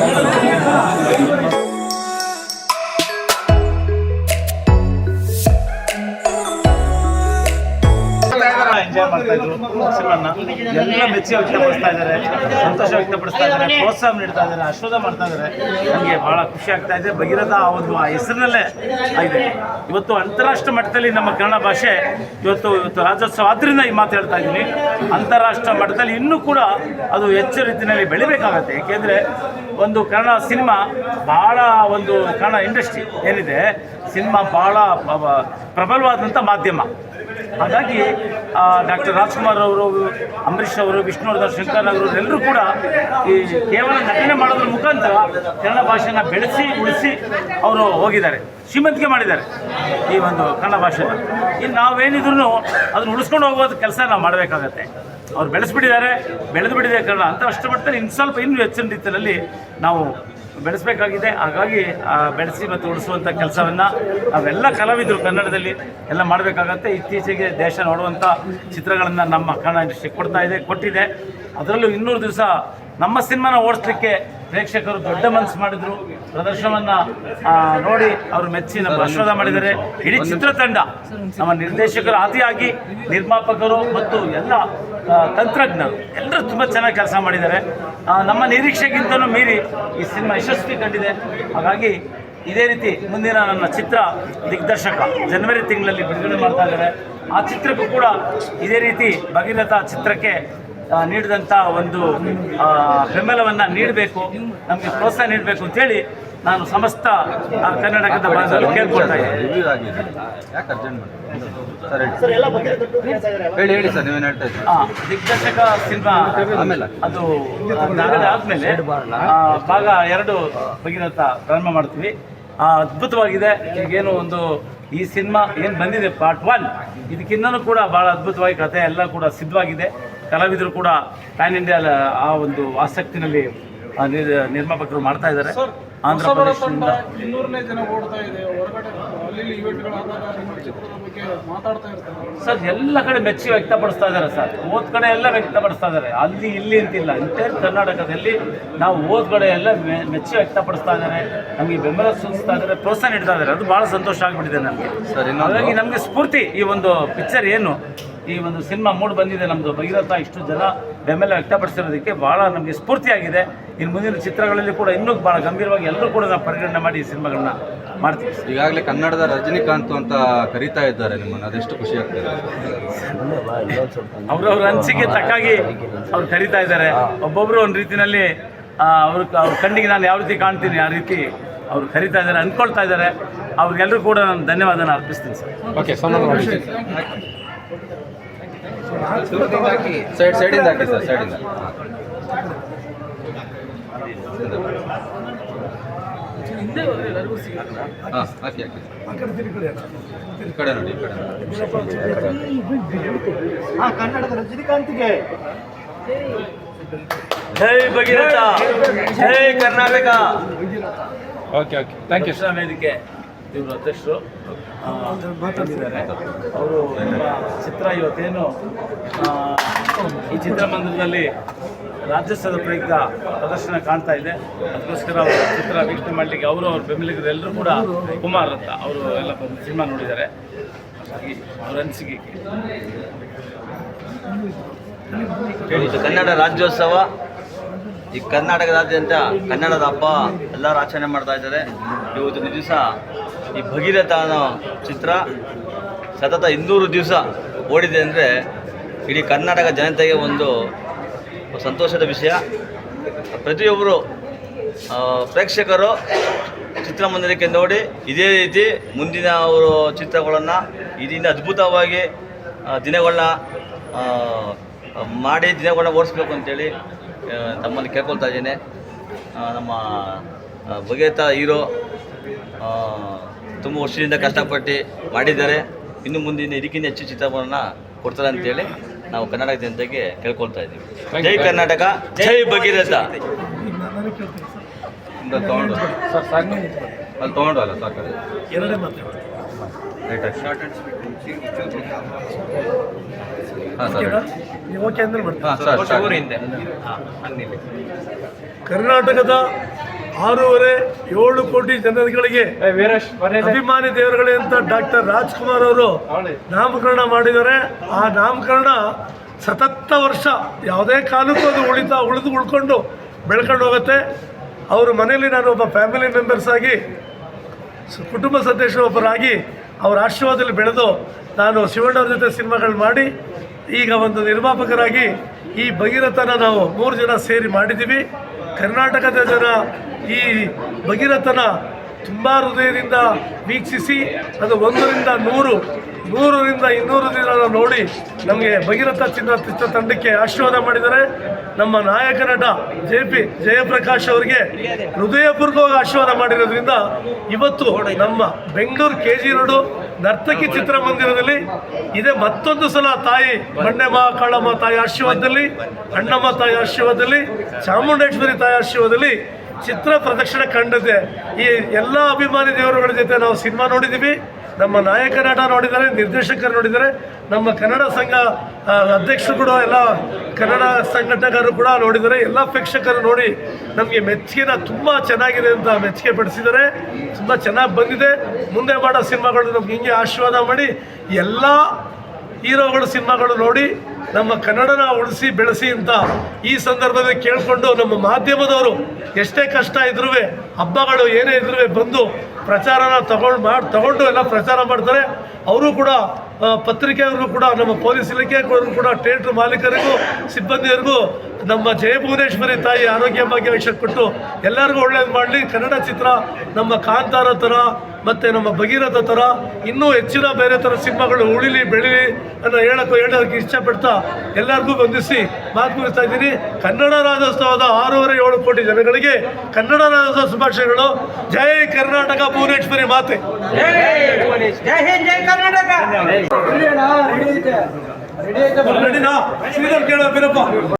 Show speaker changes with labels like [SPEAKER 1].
[SPEAKER 1] やった! Enjoy ಮಾಡ್ತಾ ಇದ್ರು. ಸಿನಿಮಾನ. ಎಲ್ಲ ಮೆಚ್ಚಿ ವ್ಯಕ್ತಪಡಿಸ್ತಾ ಇದ್ದಾರೆ. ಸಂತೋಷ ವ್ಯಕ್ತಪಡಿಸ್ತಾ ಇದ್ದಾರೆ. ಪ್ರೋತ್ಸಾಹ ನೀಡ್ತಾ ಇದ್ದಾರೆ. ಆಶ್ವಾದ ಮಾಡ್ತಾ ಇದ್ದಾರೆ. ನನಗೆ ಬಹಳ ಖುಷಿ ಆಗ್ತಾ ಇದೆ. ಭಗೀರಥ ಆ ಒಂದು ಆ ಹೆಸರಿನಲ್ಲೇ ಆಗಿದೆ. ಇವತ್ತು ಅಂತಾರಾಷ್ಟ್ರ ಮಟ್ಟದಲ್ಲಿ ನಮ್ಮ ಕನ್ನಡ ಭಾಷೆ ಇವತ್ತು ಇವತ್ತು ರಾಜ್ಯೋತ್ಸವ ಆದ್ರಿಂದ ಈ ಮಾತು ಹೇಳ್ತಾ ಇದ್ದೀನಿ. ಅಂತಾರಾಷ್ಟ್ರ ಮಟ್ಟದಲ್ಲಿ ಇನ್ನೂ ಕೂಡ ಅದು ಹೆಚ್ಚು ರೀತಿಯಲ್ಲಿ ಬೆಳಿಬೇಕಾಗತ್ತೆ. ಏಕೆಂದರೆ ಒಂದು ಕನ್ನಡ ಸಿನಿಮಾ ಬಹಳ ಒಂದು ಕನ್ನಡ ಇಂಡಸ್ಟ್ರಿ ಏನಿದೆ, ಸಿನಿಮಾ ಪ- ಪ್ರಬಲವಾದಂಥ ಮಾಧ್ಯಮ. ಹಾಗಾಗಿ ಡಾಕ್ಟರ್ ರಾಜ್ಕುಮಾರ್ ಅವರು ಅಂಬರೀಷ್ ಅವರು, ವಿಷ್ಣುವರ್ಧನ್ ಶಂಕರ್ ಅವರು, ಎಲ್ಲರೂ ಕೂಡ ಈ ಕೇವಲ ನಟನೆ ಮಾಡೋದ್ರ ಮುಖಾಂತರ ಕನ್ನಡ ಭಾಷೆನ ಬೆಳೆಸಿ, ಉಳಿಸಿ ಅವರು ಹೋಗಿದ್ದಾರೆ, ಶ್ರೀಮಂತಿಕೆ ಮಾಡಿದ್ದಾರೆ ಈ ಒಂದು ಕನ್ನಡ ಭಾಷೆನ. ಇನ್ನು ನಾವೇನಿದ್ರು ಅದನ್ನು ಉಳಿಸ್ಕೊಂಡು ಹೋಗೋದು ಕೆಲಸ ನಾವು ಮಾಡಬೇಕಾಗತ್ತೆ. ಅವ್ರು ಬೆಳೆಸ್ಬಿಟ್ಟಿದ್ದಾರೆ ಬೆಳೆದು ಬಿಟ್ಟಿದೆ ಕನ್ನಡ. ಅಂತ ಅಷ್ಟು ಮಟ್ಟದಲ್ಲಿ ಇನ್ನು ಸ್ವಲ್ಪ ಇನ್ನೂ ಹೆಚ್ಚಿನ ರೀತಿಯಲ್ಲಿ ನಾವು ಬೆಳೆಸಬೇಕಾಗಿದೆ. ಹಾಗಾಗಿ ಬೆಳೆಸಿ ಮತ್ತು ಉಳಿಸುವಂಥ ಕೆಲಸವನ್ನು ಅವೆಲ್ಲ ಕಲಾವಿದರು ಕನ್ನಡದಲ್ಲಿ ಎಲ್ಲ ಮಾಡಬೇಕಾಗತ್ತೆ. ಇತ್ತೀಚೆಗೆ ದೇಶ ನೋಡುವಂಥ ಚಿತ್ರಗಳನ್ನು ನಮ್ಮ ಕನ್ನಡ ಇಂಡಸ್ಟ್ರಿ ಕೊಡ್ತಾ ಇದೆ, ಕೊಟ್ಟಿದೆ. ಅದರಲ್ಲೂ ಇನ್ನೂರು ದಿವಸ ನಮ್ಮ ಸಿನಿಮಾನ ಓಡಿಸ್ಲಿಕ್ಕೆ ಪ್ರೇಕ್ಷಕರು ದೊಡ್ಡ ಮನಸ್ಸು ಮಾಡಿದ್ರು. ಪ್ರದರ್ಶನವನ್ನು ನೋಡಿ ಅವರು ಮೆಚ್ಚಿನ ನಮ್ಮ ಮಾಡಿದರೆ ಇಡೀ ಚಿತ್ರತಂಡ ನಮ್ಮ ನಿರ್ದೇಶಕರು ಆದಿಯಾಗಿ ನಿರ್ಮಾಪಕರು ಮತ್ತು ಎಲ್ಲ ತಂತ್ರಜ್ಞರು ಎಲ್ಲರೂ ತುಂಬ ಚೆನ್ನಾಗಿ ಕೆಲಸ ಮಾಡಿದ್ದಾರೆ. ನಮ್ಮ ನಿರೀಕ್ಷೆಗಿಂತಲೂ ಮೀರಿ ಈ ಸಿನಿಮಾ ಯಶಸ್ವಿ ಕಂಡಿದೆ. ಹಾಗಾಗಿ ಇದೇ ರೀತಿ ಮುಂದಿನ ನನ್ನ ಚಿತ್ರ ದಿಗ್ದರ್ಶಕ ಜನವರಿ ತಿಂಗಳಲ್ಲಿ ಬಿಡುಗಡೆ ಮಾಡ್ತಾ ಇದ್ದಾರೆ. ಆ ಚಿತ್ರಕ್ಕೂ ಕೂಡ ಇದೇ ರೀತಿ ಭಗೀರಥ ಚಿತ್ರಕ್ಕೆ ನೀಡಿದಂಥ ಒಂದು ಬೆಂಬಲವನ್ನು ನೀಡಬೇಕು ನಮಗೆ ಪ್ರೋತ್ಸಾಹ ನೀಡಬೇಕು ಅಂತೇಳಿ ನಾನು ಸಮಸ್ತ ಕರ್ನಾಟಕದ ಭಾಗದಲ್ಲಿ ಕೇಳ್ಕೊಳ್ತಾ ಇದ್ದೀನಿ.
[SPEAKER 2] ರಿವ್ಯೂ ಆಗಿದೆ. ಯಾಕೆ ಅರ್ಜೆಂಟ್ ಮಾಡಿ ಸರ್ ಹೇಳಿ. ಹೇಳಿ ಹೇಳಿ ಸರ್ ನೀವೇನು ಹೇಳ್ತಾ ಇದ್ದೀರಿ?
[SPEAKER 1] ಆ, ದಿಗ್ದರ್ಶಕ ಸಿನಿಮಾ
[SPEAKER 2] ಆಮೇಲೆ.
[SPEAKER 1] ಅದು ಆದ್ಮೇಲೆ ಆ, ಭಾಗ ಎರಡು ಭಗೀರಥ ಪ್ರಾರಂಭ ಮಾಡ್ತೀವಿ. ಆ, ಅದ್ಭುತವಾಗಿದೆ. ಈಗೇನು ಒಂದು ಈ ಸಿನಿಮಾ ಏನು ಬಂದಿದೆ ಪಾರ್ಟ್ ಒನ್ ಇದಕ್ಕಿನ್ನೂ ಕೂಡ ಭಾಳ ಅದ್ಭುತವಾಗಿ ಕಥೆ ಎಲ್ಲ ಕೂಡ ಸಿದ್ಧವಾಗಿದೆ. ಕಲಾವಿದರು ಕೂಡ ಪ್ಯಾನ್ ಇಂಡಿಯಾ ಆ ಒಂದು ಆಸಕ್ತಿನಲ್ಲಿ ಆ, ನಿರ್- ನಿರ್ಮಾಪಕರು ಮಾಡ್ತಾ ಇದ್ದಾರೆ. ಆಂಧ್ರ ಪ್ರದೇಶದಿಂದ
[SPEAKER 3] ಇನ್ನೂರನೇ ಜನ ಓಡ್ತಾ ಇದೆ. ಹೊರಗಡೆ ಅಲ್ಲಿ ಇಲ್ಲಿ ಇವೆಂಟ್ಗಳಾದಾಗ ನಿಮ್ಮ ಬಗ್ಗೆ ಮಾತಾಡ್ತಾ ಇರ್ತಾರೆ.
[SPEAKER 1] ಸರ್ ಎಲ್ಲ ಕಡೆ ಮೆಚ್ಚಿ ವ್ಯಕ್ತಪಡಿಸ್ತಾ ಇದ್ದಾರೆ ಸರ್. ಓದ್ ಕಡೆ ಎಲ್ಲ ವ್ಯಕ್ತಪಡಿಸ್ತಾ ಇದ್ದಾರೆ. ಅಲ್ಲಿ ಇಲ್ಲಿ ಅಂತಿಲ್ಲ. ಇಂಟೈರ್ ಕರ್ನಾಟಕದಲ್ಲಿ ನಾವು ಓದ್ ಕಡೆ ಎಲ್ಲ ಮೆ- ಮೆಚ್ಚಿ ವ್ಯಕ್ತಪಡಿಸ್ತಾ ಇದ್ದಾರೆ. ನಮಗೆ ಬೆಂಬಲ ಸೂಚಿಸ್ತಾ ಇದ್ದಾರೆ. ಪ್ರೋತ್ಸಾಹ ನೀಡ್ತಾ ಇದ್ದಾರೆ. ಅದು ಭಾಳ ಸಂತೋಷ ಆಗಿಬಿಟ್ಟಿದೆ ನನಗೆ
[SPEAKER 2] ಸರ್ ಇನ್ನೊಂದು
[SPEAKER 1] ಹಾಗಾಗಿ ನಮಗೆ ಸ್ಫೂರ್ತಿ ಈ ಒಂದು ಪಿಕ್ಚರ್ ಏನು. ಈ ಒಂದು ಸಿನಿಮಾ ಮೂಡ್ ಬಂದಿದೆ ನಮ್ಮದು ಭಗೀರಥ. ಇಷ್ಟು ಜನ ಬೆಂಬಲ ವ್ಯಕ್ತಪಡಿಸಿರೋದಕ್ಕೆ ಭಾಳ ನಮಗೆ ಸ್ಫೂರ್ತಿಯಾಗಿದೆ. ಇನ್ನು ಮುಂದಿನ ಚಿತ್ರಗಳಲ್ಲಿ ಕೂಡ ಇನ್ನೂ ಭಾಳ ಗಂಭೀರವಾಗಿ ಎಲ್ಲರೂ ಕೂಡ ನಾವು ಪರಿಗಣನೆ ಮಾಡಿ ಈ ಸಿನಿಮಾಗಳನ್ನ ಮಾಡ್ತೀವಿ.
[SPEAKER 2] ಈಗಾಗಲೇ ಕನ್ನಡದ ರಜನಿಕಾಂತ್ ಅಂತ ಕರೀತಾ ಇದ್ದಾರೆ ನಿಮ್ಮನ್ನು. ಅದೆಷ್ಟು ಖುಷಿ ಆಗ್ತದೆ
[SPEAKER 1] ಅವರವ್ರ ಅನಿಸಿಕೆ ತಕ್ಕಾಗಿ ಅವ್ರು ಕರೀತಾ ಇದ್ದಾರೆ. ಒಬ್ಬೊಬ್ಬರು ಒಂದು ರೀತಿಯಲ್ಲಿ ಅವ್ರ ಅವ್ರ ಕಣ್ಣಿಗೆ ನಾನು ಯಾವ ರೀತಿ ಕಾಣ್ತೀನಿ ಆ ರೀತಿ ಅವ್ರು ಕರೀತಾ ಇದ್ದಾರೆ ಅಂದ್ಕೊಳ್ತಾ ಇದ್ದಾರೆ. ಅವ್ರಿಗೆಲ್ಲರೂ ಕೂಡ ನಾನು ಧನ್ಯವಾದನ ಅರ್ಪಿಸ್ತೀನಿ ಸರ್.
[SPEAKER 2] ಸೈಡ್ ಸೈಡಿಂದ ಹಾಕಿ ಸರ್ ಸೈಡಿಂದ ಹಾಂ ಹಾಕಿ ಹಾಕಿ. ಈ ಕಡೆ ನೋಡಿ ಈ ಕಡೆ ನೋಡಿ.
[SPEAKER 1] Jai Bhagiratha Jai Karnataka.
[SPEAKER 3] Okay okay thank you
[SPEAKER 1] sir ವೇದಿಕೆ. ಇವರು ಅಧ್ಯಕ್ಷರು ಆ, ಬಂದಿದ್ದಾರೆ ಅವರು ನಮ್ಮ ಚಿತ್ರ ಇವತ್ತೇನು ಈ ಚಿತ್ರಮಂದಿರದಲ್ಲಿ ರಾಜ್ಯೋತ್ಸವದ ಪ್ರಯುಕ್ತ ಪ್ರದರ್ಶನ ಕಾಣ್ತಾ ಇದೆ. ಅದಕ್ಕೋಸ್ಕರ ಅವರು ಚಿತ್ರ ವೀಕ್ಷಣೆ ಮಾಡಲಿಕ್ಕೆ ಅವರು ಅವ್ರ ಬೆಂಬಲಿಗರು ಎಲ್ಲರೂ ಕೂಡ ಕುಮಾರ್ ಅಂತ ಅವರು ಎಲ್ಲ ಬಂದು ಸಿನಿಮಾ ನೋಡಿದ್ದಾರೆ. ಹಾಗಾಗಿ ಅವ್ರ ಅನಿಸಿಕೆ
[SPEAKER 4] ಇದು ಕನ್ನಡ ರಾಜ್ಯೋತ್ಸವ. ಈ ಕರ್ನಾಟಕದಾದ್ಯಂತ ಕನ್ನಡದ ಹಬ್ಬ ಎಲ್ಲರೂ ಆಚರಣೆ ಮಾಡ್ತಾ ಇದ್ದಾರೆ. ಇವತ್ತಿನ ದಿವಸ ಈ ಭಗೀರಥ ಅನ್ನೋ ಚಿತ್ರ ಸತತ ಇನ್ನೂರು ದಿವಸ ಓಡಿದೆ ಅಂದರೆ ಇಡೀ ಕರ್ನಾಟಕ ಜನತೆಗೆ ಒಂದು ಸಂತೋಷದ ವಿಷಯ. ಪ್ರತಿಯೊಬ್ಬರು ಪ್ರೇಕ್ಷಕರು ಚಿತ್ರಮಂದಿರಕ್ಕೆ ನೋಡಿ ಇದೇ ರೀತಿ ಮುಂದಿನ ಅವರು ಚಿತ್ರಗಳನ್ನು ಇದರಿಂದ ಅದ್ಭುತವಾಗಿ ದಿನಗಳನ್ನ ಮಾಡಿ ದಿನಗಳನ್ನ ಓಡಿಸ್ಬೇಕು ಅಂತೇಳಿ ತಮ್ಮಲ್ಲಿ ಕೇಳ್ಕೊಳ್ತಾ ಇದ್ದೇನೆ. ನಮ್ಮ ಬಗೆತ ಹೀರೋ ತುಂಬ ವರ್ಷದಿಂದ ಕಷ್ಟಪಟ್ಟು ಮಾಡಿದ್ದಾರೆ. ಇನ್ನು ಮುಂದಿನ ಇದಕ್ಕಿಂತ ಹೆಚ್ಚು ಚಿತ್ರವನ್ನು ಕೊಡ್ತಾರೆ ಅಂತೇಳಿ ನಾವು ಕನ್ನಡ ಜನತೆಗೆ ಕೇಳ್ಕೊಳ್ತಾ ಇದ್ದೀವಿ. ಜೈ ಕರ್ನಾಟಕ ಜೈ ಭಗೀರಥ.
[SPEAKER 2] ತಗೊಂಡು ಅಲ್ಲಿ ತೊಗೊಂಡು ಅಲ್ಲ ಸಾಕು
[SPEAKER 1] ಎರಡೇ ಮಾತು
[SPEAKER 2] ರೈಟ್ ಶಾರ್ಟ್ ಆ್ಯಂಡ್ ಹಾಂ ಸರ್.
[SPEAKER 5] ನೀವು ಓಕೆ ಅಂದ್ರೆ ಮಾಡ್ತೀನಿ
[SPEAKER 2] ಹಾಂ ಸರ್ ಸ್ಟಾರ್ಟ್.
[SPEAKER 5] ಕರ್ನಾಟಕದ ಆರೂವರೆ ಏಳು ಕೋಟಿ ಜನರುಗಳಿಗೆ ಅಭಿಮಾನಿ ದೇವರುಗಳೇ ಅಂತ ಡಾಕ್ಟರ್ ರಾಜ್ಕುಮಾರ್ ಅವರು ನಾಮಕರಣ ಮಾಡಿದ್ದಾರೆ. ಆ ನಾಮಕರಣ ಸತತ ವರ್ಷ ಯಾವುದೇ ಕಾಲಕ್ಕೂ ಅದು ಉಳಿತಾ ಉಳಿದು ಉಳ್ಕೊಂಡು ಬೆಳ್ಕೊಂಡು ಹೋಗುತ್ತೆ. ಅವ್ರ ಮನೆಯಲ್ಲಿ ನಾನು ಒಬ್ಬ ಫ್ಯಾಮಿಲಿ ಮೆಂಬರ್ಸ್ ಆಗಿ ಕುಟುಂಬ ಕುಟುಂಬ ಸದಸ್ಯರೊಬ್ಬರಾಗಿ ಅವರ ಆಶೀರ್ವಾದದಲ್ಲಿ ಬೆಳೆದು ನಾನು ಶಿವಣ್ಣವ್ರ ಜೊತೆ ಸಿನಿಮಾಗಳು ಮಾಡಿ ಈಗ ಒಂದು ನಿರ್ಮಾಪಕರಾಗಿ ಈ ಭಗೀರಥನ ನಾವು ಮೂರು ಜನ ಸೇರಿ ಮಾಡಿದ್ದೀವಿ. ಕರ್ನಾಟಕದ ಜನ ಈ ಭಗೀರಥನ ತುಂಬ ಹೃದಯದಿಂದ ವೀಕ್ಷಿಸಿ, ಅದು ಒಂದರಿಂದ ನೂರು, ನೂರರಿಂದ ಇನ್ನೂರು ದಿನ ನೋಡಿ ನಮಗೆ ಭಗೀರಥ ಚಿತ್ರ ತಂಡಕ್ಕೆ ಆಶೀರ್ವಾದ ಮಾಡಿದ್ದಾರೆ. ನಮ್ಮ ನಾಯಕ ನಟ ಜೆ ಪಿ ಜಯಪ್ರಕಾಶ್ ಅವರಿಗೆ ಹೃದಯಪೂರ್ವಕವಾಗಿ ಆಶೀರ್ವಾದ ಮಾಡಿರೋದ್ರಿಂದ ಇವತ್ತು ನಮ್ಮ Bengaluru K G road Narthaki ಚಿತ್ರಮಂದಿರದಲ್ಲಿ ಇದೇ ಮತ್ತೊಂದು ಸಲ ತಾಯಿ ಮಣ್ಣೆಮ್ಮ ಕಾಳಮ್ಮ ತಾಯಿ ಆಶೀರ್ವಾದದಲ್ಲಿ, ಅಣ್ಣಮ್ಮ ತಾಯಿ ಆಶೀರ್ವಾದದಲ್ಲಿ, ಚಾಮುಂಡೇಶ್ವರಿ ತಾಯಿ ಆಶೀರ್ವಾದದಲ್ಲಿ ಚಿತ್ರ ಪ್ರದರ್ಶನ ಕಂಡಿದೆ ಈ ಎಲ್ಲ ಅಭಿಮಾನಿ ದೇವರುಗಳ ಜೊತೆ ನಾವು ಸಿನಿಮಾ ನೋಡಿದ್ದೀವಿ ನಮ್ಮ ನಾಯಕ ನಟ ನೋಡಿದ್ದಾರೆ, ನಿರ್ದೇಶಕರು ನೋಡಿದ್ದಾರೆ. ನಮ್ಮ ಕನ್ನಡ ಸಂಘ ಅಧ್ಯಕ್ಷರು ಕೂಡ ಎಲ್ಲ ಕನ್ನಡ ಸಂಘಟಕರು ಕೂಡ ನೋಡಿದ್ದಾರೆ. ಎಲ್ಲ ಪ್ರೇಕ್ಷಕರು ನೋಡಿ ನಮಗೆ ಮೆಚ್ಚುಗೆನ ತುಂಬ ಚೆನ್ನಾಗಿದೆ ಅಂತ ಮೆಚ್ಚುಗೆ ಪಡಿಸಿದ್ದಾರೆ. ತುಂಬ ಚೆನ್ನಾಗಿ ಬಂದಿದೆ. ಮುಂದೆ ಮಾಡೋ ಸಿನಿಮಾಗಳು ನಮ್ಗೆ ಹಿಂಗೆ ಆಶೀರ್ವಾದ ಮಾಡಿ ಎಲ್ಲ ಹೀರೋಗಳು ಸಿನಿಮಾಗಳು ನೋಡಿ ನಮ್ಮ ಕನ್ನಡನ ಉಳಿಸಿ ಬೆಳೆಸಿ ಅಂತ ಈ ಸಂದರ್ಭದಲ್ಲಿ ಕೇಳಿಕೊಂಡು ನಮ್ಮ ಮಾಧ್ಯಮದವರು ಎಷ್ಟೇ ಕಷ್ಟ ಇದ್ರೂ ಹಬ್ಬಗಳು ಏನೇ ಇದ್ರೂ ಬಂದು ಪ್ರಚಾರನ ತಗೊಂಡು ಮಾಡಿ, ತಗೊಂಡು ಎಲ್ಲ ಪ್ರಚಾರ ಮಾಡ್ತಾರೆ. ಅವರು ಕೂಡ ಪತ್ರಿಕೆಯವ್ರಿಗೂ ಪತ್ರಿಕೆಯವರು ಕೂಡ, ನಮ್ಮ ಪೊಲೀಸ್ ಇಲಾಖೆ ಕೂಡ, ಥಿಯೇಟ್ರ್ ಮಾಲೀಕರಿಗೂ, ಸಿಬ್ಬಂದಿಯರಿಗೂ ನಮ್ಮ ಜಯಭುವನೇಶ್ವರಿ ತಾಯಿ ಆರೋಗ್ಯ ಭಾಗ್ಯ ವಿಷಯ ಕೊಟ್ಟು ಎಲ್ಲರಿಗೂ ಒಳ್ಳೇದು ಮಾಡಲಿ. ಕನ್ನಡ ಚಿತ್ರ ನಮ್ಮ ಕಾಂತಾರ ಥರ ಮತ್ತು ನಮ್ಮ ಭಗೀರಥ ಥರ ಇನ್ನೂ ಹೆಚ್ಚಿನ ಬೇರೆ ಥರ ಸಿನಿಮಾಗಳು ಉಳಿಲಿ ಬೆಳೀಲಿ ಅನ್ನೋ ಹೇಳೋಕ್ಕೂ ಹೇಳೋದಕ್ಕೆ ಇಷ್ಟಪಡ್ತಾ ಎಲ್ಲರಿಗೂ ಬಂಧಿಸಿ ಮಾತು ಮುಗಿಸ್ತಾ ಇದ್ದೀನಿ. ಕನ್ನಡ ರಾಜ್ಯೋತ್ಸವದ ಆರೂವರೆ ಏಳು ಕೋಟಿ ಜನಗಳಿಗೆ ಕನ್ನಡ ರಾಜ್ಯೋತ್ಸವ ಶುಭಾಶಯಗಳು. ಜೈ ಕರ್ನಾಟಕ ಭುವನೇಶ್ವರಿ ಮಾತೆ. ಶ್ರೀಧರ್ ಕೇಳ ಬೀರಪ್ಪ